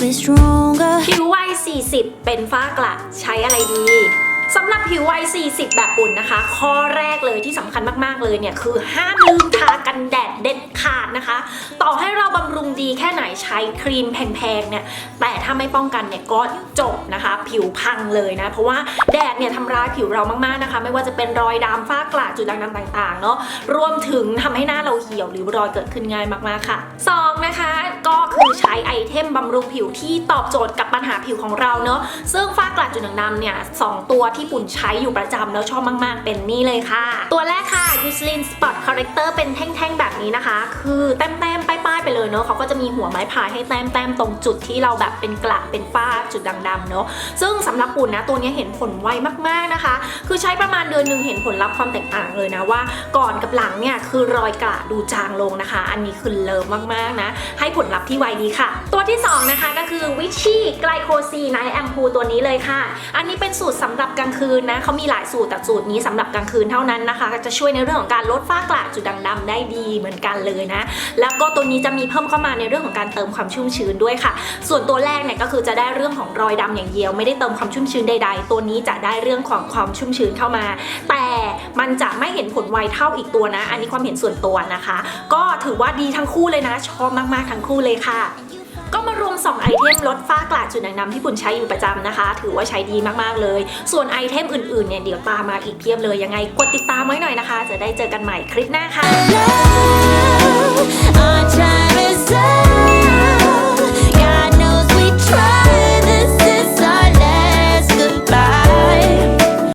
be stronger. ผิววัย 40 เป็นฝ้ากระใช้อะไรดีสำหรับผิววัย 40 แบบปุ่นนะคะ ข้อแรกเลยที่สำคัญมาก ๆ เลยเนี่ย คือห้ามลืมทากันแดดเด็ดขาดนะคะ ต่อให้เราบำรุงดีแค่ไหนใช้ครีมแพง ๆ เนี่ย แต่ถ้าไม่ป้องกันเนี่ย ก็จบนะคะ ผิวพังเลยนะ เพราะว่าแดดเนี่ยทำร้ายผิวเรามาก ๆ นะคะ ไม่ว่าจะเป็นรอยดำฝ้ากระจุดด่างดำต่าง ๆ เนาะรวมถึงทำให้หน้าเราเหี่ยวหรือรอยเกิดขึ้นง่ายมาก ๆ ค่ะสองนะคะ ไอเทมบำรุงผิวที่ตอบโจทย์กับปัญหาผิวของเราเนาะซึ่งฝ้ากระจุดด่างดำเนี่ยสองตัวที่ปุ่นใช้อยู่ประจำแล้วชอบมาก ๆ เป็นนี่เลยค่ะ ตัวแรกค่ะ Eucerin Spot Corrector เป็นแท่ง ๆ แบบนี้นะคะ คือแต้มๆป้ายๆไปเลยเนาะเขาก็จะมีหัวไม้พายให้แต้มๆตรงจุดที่เราแบบเป็นกระเป็นฝ้าจุดด่างดำเนาะซึ่งสำหรับปุ่นนะตัวนี้เห็นผลไวมากๆนะคะ คือใช้ประมาณเดือนหนึ่งเห็นผลลัพธ์ความแตกต่างเลยนะว่า ก่อนกับหลังเนี่ยคือรอยกระดูจางลงนะคะ อันนี้คือเลิฟมากๆนะให้ผลลัพธ์ที่ไวดีค่ะ ที่ 2 นะคะก็คือ Vichy Glycosi Night Ampoule ตัวนี้เลยค่ะ อันนี้เป็นสูตรสำหรับกลางคืนนะเขามีหลายสูตรแต่สูตรนี้สำหรับกลางคืนเท่านั้นนะคะ จะช่วยในเรื่องของการลดฝ้ากระจุดด่างดำได้ดีเหมือนกันเลยนะ แล้วก็ตัวนี้จะมีเพิ่มเข้ามาในเรื่องของการเติมความชุ่มชื้นด้วยค่ะ ส่วนตัวแรกเนี่ยก็คือจะได้เรื่องของรอยดำอย่างเดียว ไม่ได้เติมความชุ่มชื้นใด ๆ ตัวนี้จะได้เรื่องของความชุ่มชื้นเข้ามา แต่มันจะไม่เห็นผลไวเท่าอีกตัวนะ อันนี้ความเห็นส่วนตัวนะคะ ก็ถือว่าดีทั้งคู่เลยนะชอบมากๆทั้งคู่เลยค่ะ ง 2 ไอเทมลดฝ้ากระจุดด่างดำที่ปุ่นใช้อยู่ประจำนะคะ ถือว่าใช้ดีมากๆเลย ส่วนไอเทมอื่นๆเนี่ยเดี๋ยวตามมาอีกเพียบเลยยังไงกดติดตามไว้หน่อยนะคะ จะได้เจอกันใหม่คลิปหน้าค่ะ